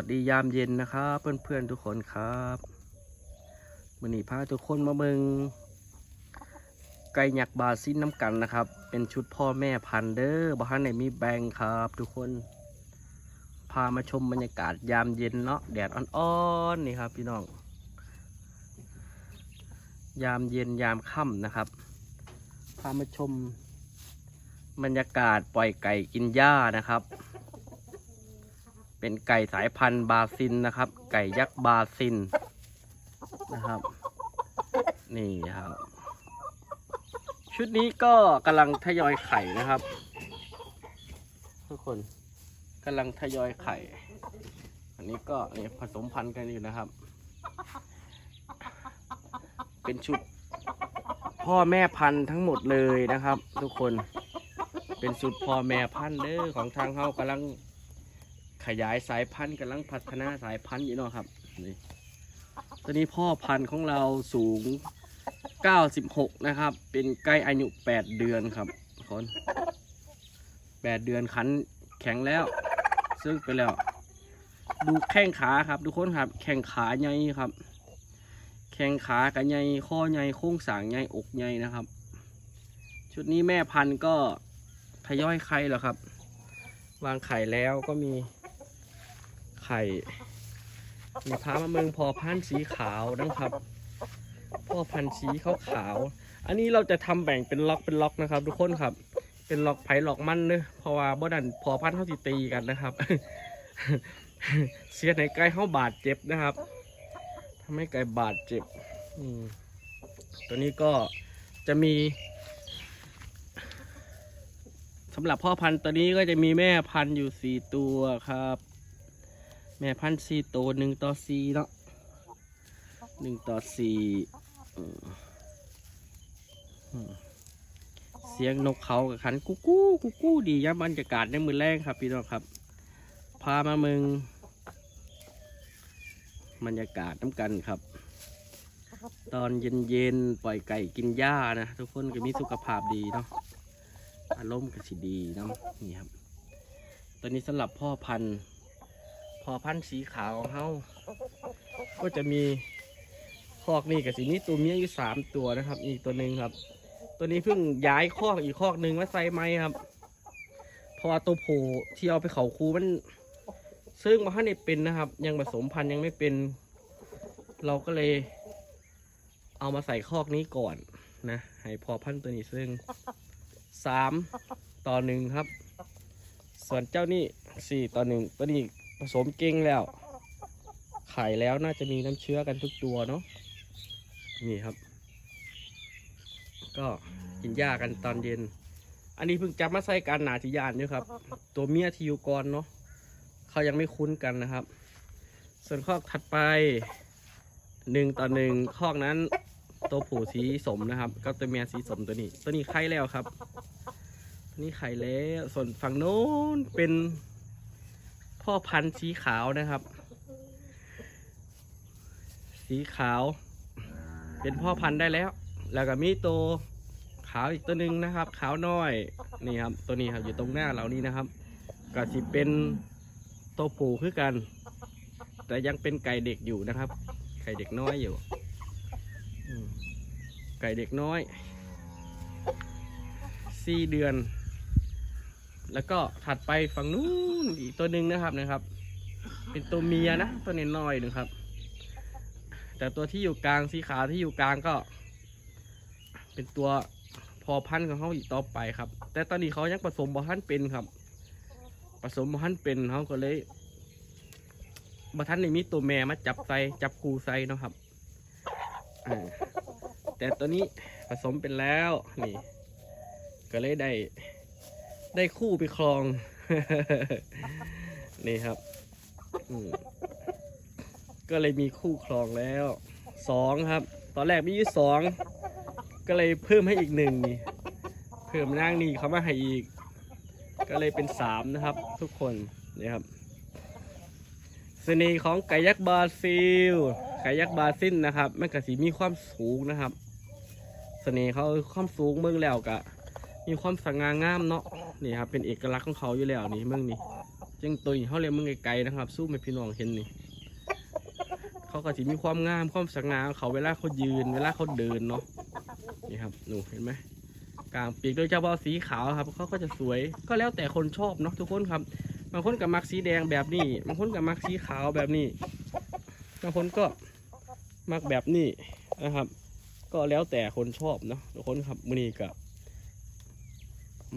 วัสดียามเย็นนะครับเพื่อนๆทุกคนครับวันนี้พาทุกคนมาเบิงไก่หยักบาซินน้ำกันนะครับ เป็นชุดพ่อแม่พันเดอร์บ้านไหนมีแบงครับ ทุกคน พามาชมบรรยากาศยามเย็นเนาะแดดอ่อนๆนี่ครับ พี่น้อง ยามเย็นยามค่ำนะครับ พามาชมบรรยากาศปล่อยไก่กินหญ้านะครับ เป็นไก่สายพันธุ์บาซินนะครับ ไก่ยักษ์บาซินนะครับ นี่ครับ ชุดนี้ก็กำลังทยอยไข่นะครับ ทุกคนกำลังทยอยไข่ อันนี้ก็นี่ผสมพันธุ์กันอยู่นะครับ เป็นชุดพ่อแม่พันธุ์ทั้งหมดเลยนะครับ ทุกคนเป็นชุดพ่อแม่พันธุ์เด้อของทางเฮากำลัง ขยายสายพันธุ์กำลังพัฒนาสายพันธุ์อยู่เนาะครับนี่ตอนนี้พ่อพันธุ์ของเราสูง 96 นะครับ เป็นใกล้อายุ 8 เดือนครับคน8 เดือนขันแข็งแล้ว ซึ่งไปแล้ว ดูแข้งขาครับทุกคนครับแข้งขาใหญ่ครับ แข้งขากับใหญ่ข้อใหญ่โค้งสางใหญ่อกใหญ่นะครับ ชุดนี้แม่พันธุ์ก็ทยอยไข่แล้วครับ วางไข่แล้วก็มี ไข่มีพามาเมืองพอพันธุ์สีขาวนะครับ พ่อพันธุ์สีขาวขาว อันนี้เราจะทำแบ่งเป็นล็อกเป็นล็อกนะครับ ทุกคนครับ เป็นล็อกไผ่ล็อกมันเนอะเพราะว่าบ่ดันพอพันธุ์เขาสิตีกันนะครับ เสียในไก่เขาบาดเจ็บนะครับทำให้ไก่บาดเจ็บตัวนี้ก็จะมีสำหรับพ่อพันธุ์ตัวนี้ก็จะมีแม่พันธุ์อยู่สี่ตัวครับ แม่พันธุ์สี่ตัวหนึ่งต่อสี่เนาะหนึ่งต่อสี่เสียงนกเขากับขันกุ๊กกู้กุ๊กกู้ดียาบรรยากาศในมือแรงครับพี่น้องครับ พามาเมืองบรรยากาศน้ำกันครับ ตอนเย็นๆปล่อยไก่กินหญ้านะ ทุกคนก็มีสุขภาพดีเนาะอารมณ์ก็สิดีเนาะนี่ครับ ตอนนี้สำหรับพ่อพันธุ์ อพันธุ์สีขาวของเขาก็จะมีคอกนี่กับสีนี้ตัวเมียอยู่สามตัวนะครับ อีกตัวหนึ่งครับ ตัวนี้เพิ่งย้ายคอกอีกคอกหนึ่งมาใส่ไม้ครับพราะว่าตัวโผที่เอาไปเขาคูมัน ซึ่งมาให้เป็นนะครับ ยังผสมพันธุ์ยังไม่เป็น เราก็เลย เอามาใส่คอกนี้ก่อนนะให้พอพันธุ์ตัวนี้ซึ่งสามต่อหนึ่งครับ ส่วนเจ้านี่สี่ต่อหนึ่งตัวนี้ ผสมเก่งแล้ว ไข่แล้วน่าจะมีน้ำเชื้อกันทุกตัวเนาะนี่ครับ ก็กินหญ้ากันตอนเย็น อันนี้เพิ่งจับมาใส่การหนาจิยานอยู่ครับ ตัวเมียที่อยู่ก่อนเนาะเขายังไม่คุ้นกันนะครับ ส่วนคอกถัดไปหนึ่งต่อหนึ่งคอกนั้น ตัวผู้สีสมนะครับก็ตัวเมียสีสมตัวนี้ ตัวนี้ไข่แล้วครับตัวนี้ไข่แล้วส่วนฝั่งโน้นเป็น พ่อพันธุ์สีขาวนะครับ สีขาว เป็นพ่อพันธุ์ได้แล้ว แล้วก็มีตัวขาวอีกตัวหนึ่งนะครับ ขาวน้อยนี่ครับ ตัวนี้ครับอยู่ตรงหน้าเรานี่นะครับก็สิเป็นตัวผู้คือกัน แต่ยังเป็นไก่เด็กอยู่นะครับ ไก่เด็กน้อยอยู่ไก่เด็กน้อยสี่เดือน แล้วก็ถัดไปฝั่งนู้นอีกตัวหนึ่งนะครับนะครับ เป็นตัวเมียนะตัวน้อยๆหนึ่งครับ แต่ตัวที่อยู่กลางสีขาวที่อยู่กลางก็ เป็นตัวพอพันธุ์ของเขาอีกต่อไปครับ แต่ตอนนี้เขายังผสมบอทันเป็นครับ ผสมบอทันเป็นเขาก็เลยบอทันนี่มีตัวแม่มาจับไซจับกูไซนะครับแต่ตัวนี้ผสมเป็นแล้วนี่ ก็เลยได้ ได้คู่ไปครอง นี่ครับก็เลยมีคู่ครองแล้วสองครับ ตอนแรกมีอยู่สองก็เลยเพิ่มให้อีกหนึ่งนี่เพิ่มนั่งนี่เขามาให้อีก ก็เลยเป็นสามนะครับ ทุกคนนี่ครับเสน่ห์ของไก่ยักษ์บราซิล ไก่ยักษ์บราซิลนะครับแมันก็สีมีความสูงนะครับ เสน่ห์เขาความสูงเมืองแล้วกะ มีความสง่างามเนาะนี่ครับเป็นเอกลักษณ์ของเขาอยู่แล้วนี่เมืองนี้จังตุยเขาเรียกมึงไกลๆนะครับ สู้ไม่พี่น้องเห็นนี่เขาก็จะมีความงามความสง่าของเขาเวลาเขายืน เวลาเขาเดินเนาะนี่ครับหนูเห็นไหมกลางปีกโดยเฉพาะสีขาวครับเขาก็จะสวยก็แล้วแต่คนชอบเนาะทุกคนครับบางคนกับมักสีแดงแบบนี้บางคนกับมักสีขาวแบบนี้บางคนก็มักแบบนี้นะครับ ก็แล้วแต่คนชอบเนาะทุกคนครับมือนี้กับ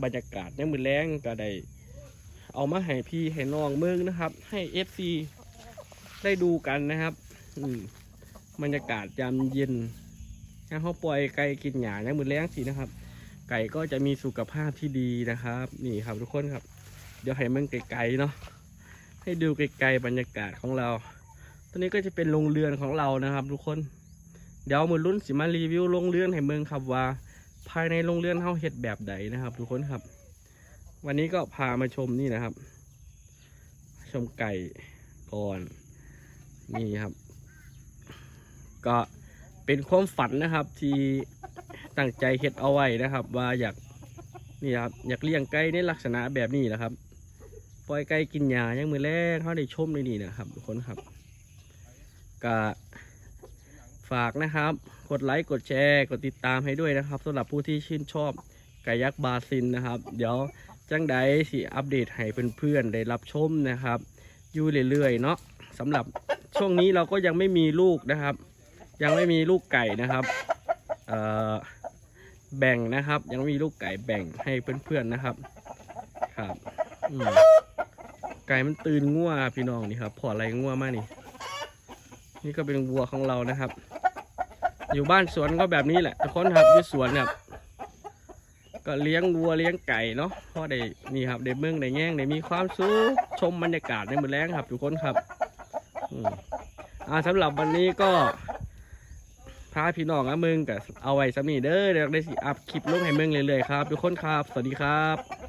บรรยากาศในมือแรงก็ได้เอามาให้พี่ให้น้องเมืองนะครับ ให้ FC ได้ดูกันนะครับ อืมบรรยากาศยามเย็นถ้าเขาปล่อยไก่กินหญ้าในมือแรงสินะครับ ไก่ก็จะมีสุขภาพที่ดีนะครับ นี่ครับทุกคนครับ เดี๋ยวให้มันไกลๆเนาะให้ดูไกลๆบรรยากาศของเราตัวนี้ก็จะเป็นโรงเรือนของเรานะครับ ทุกคน เดี๋ยวมือรุ่นสิมารีวิวโรงเรือนให้เมืองครับว่า ภายในโรงเรือนเฮาเฮ็ดแบบใดนะครับ ทุกคนครับ วันนี้ก็พามาชมนี่นะครับ ชมไก่ก่อนนี่ครับ ก็เป็นความฝันนะครับ ที่ตั้งใจเฮ็ดเอาไว้นะครับ ว่าอยากนี่ครับอยากเลี้ยงไก่ในลักษณะแบบนี้นะครับ ปล่อยไก่กินหญ้ายังมือแรกเขาได้ชมในนี่นะครับ ทุกคนครับก็ ฝากนะครับ กดไลค์กดแชร์ กดติดตามให้ด้วยนะครับสำหรับผู้ที่ชื่นชอบไก่ยักษ์บาซินนะครับ เดี๋ยวจังใดสิอัปเดตให้เพื่อนๆได้รับชมนะครับ อยู่เรื่อยๆเนาะสำหรับช่วงนี้เราก็ยังไม่มีลูกนะครับ ยังไม่มีลูกไก่นะครับแบ่งนะครับ ยังไม่มีลูกไก่แบ่งให้เพื่อนๆนะครับ ครับไก่มันตื่นง่วพี่น้องนี่ครับพออะไรง่วมากนี่ นี่ก็เป็นวัวของเรานะครับ อยู่บ้านสวนก็แบบนี้แหละทุกคนครับอยู่สวนครับก็เลี้ยงวัวเลี้ยงไก่เนาะเพราะได้นี่ครับได้เมืองได้แง่งได้มีความสุขชมบรรยากาศในมือแรงครับทุกคนครับอ่าสำหรับวันนี้ก็พาพี่น้องอะมึงกับเอาไว้สำนีเด้อเดี๋ยวได้สิอัพคลิปลงให้มึงเรื่อยๆครับทุกคนครับ สวัสดีครับ